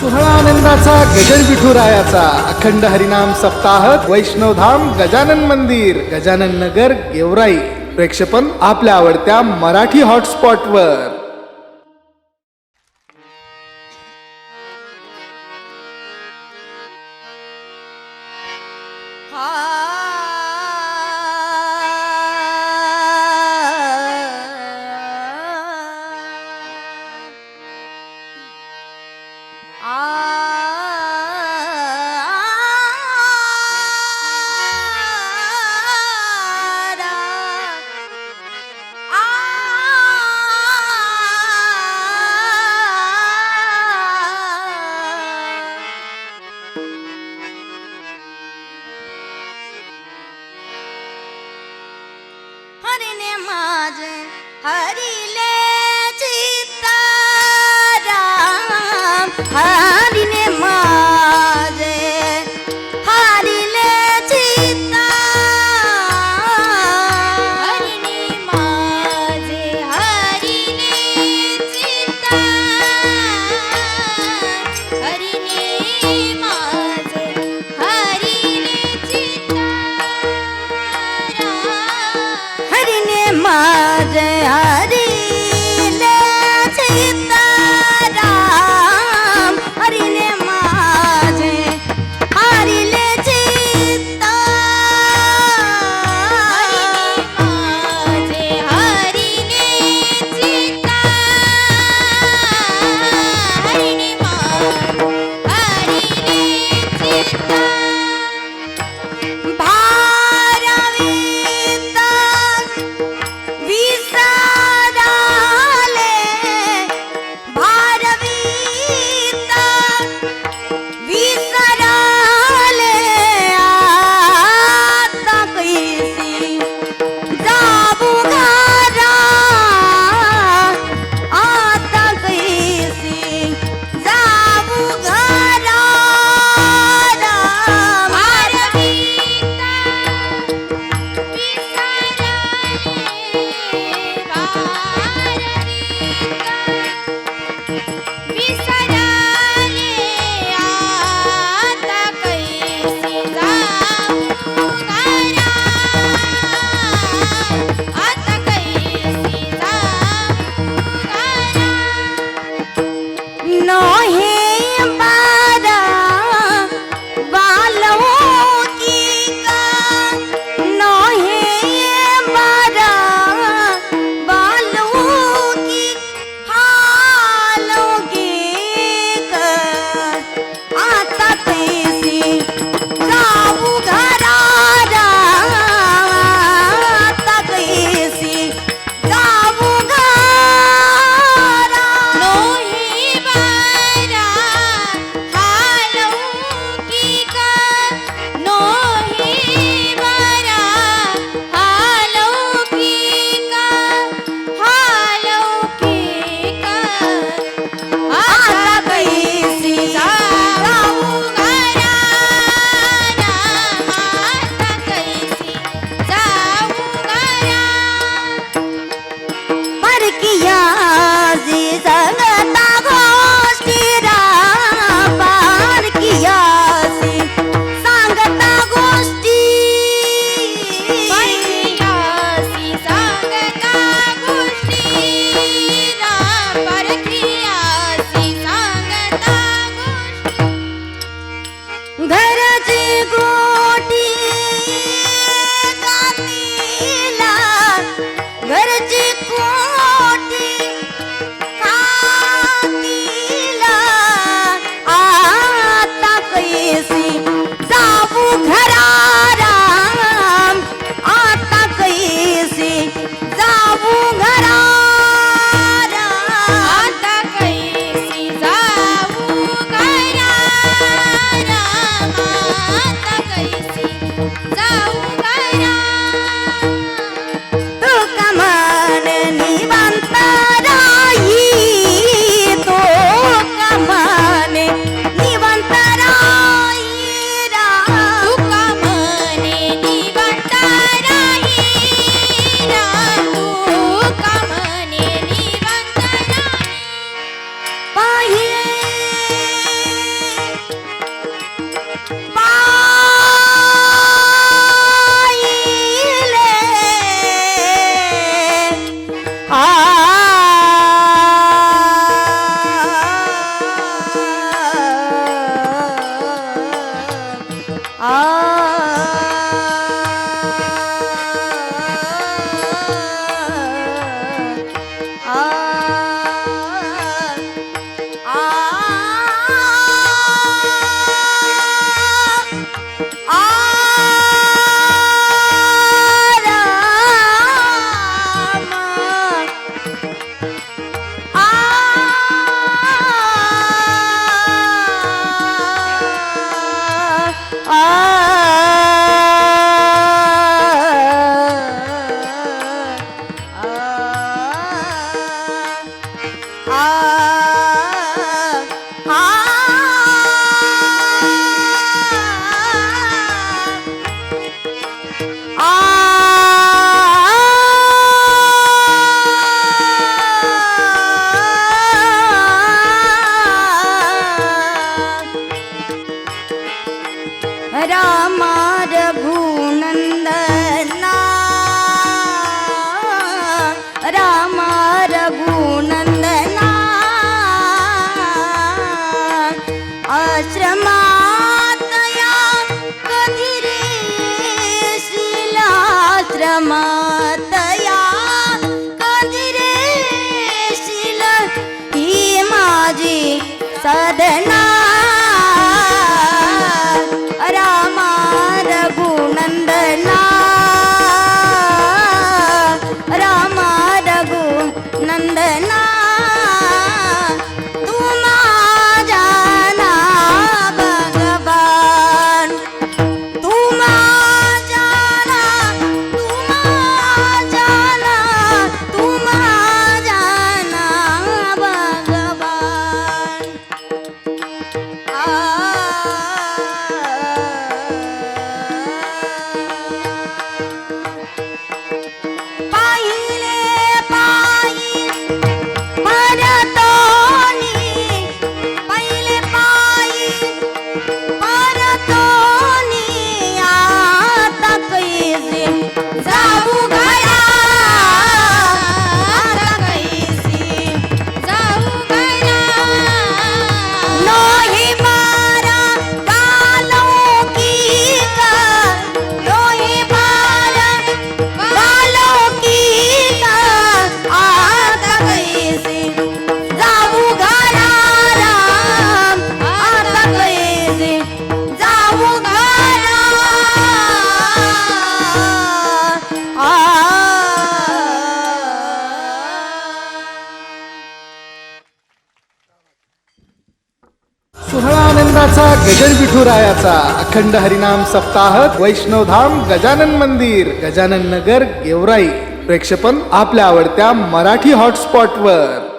सोहळा आनंदाचा गजर विठुरायाचा अखंड हरिनाम सप्ताह वैष्णवधाम गजानन मंदिर गजानन नगर गेवराई. प्रेक्षेपण आपल्या आवडत्या मराठी हॉटस्पॉट वर हरिने 哦 Ah! आनंदाचा गजन विठुरायाचा अखंड हरिनाम सप्ताह वैष्णवधाम गजानन मंदिर गजानन नगर गेवराई. प्रेक्षपण आपल्या आवडत्या मराठी हॉटस्पॉटवर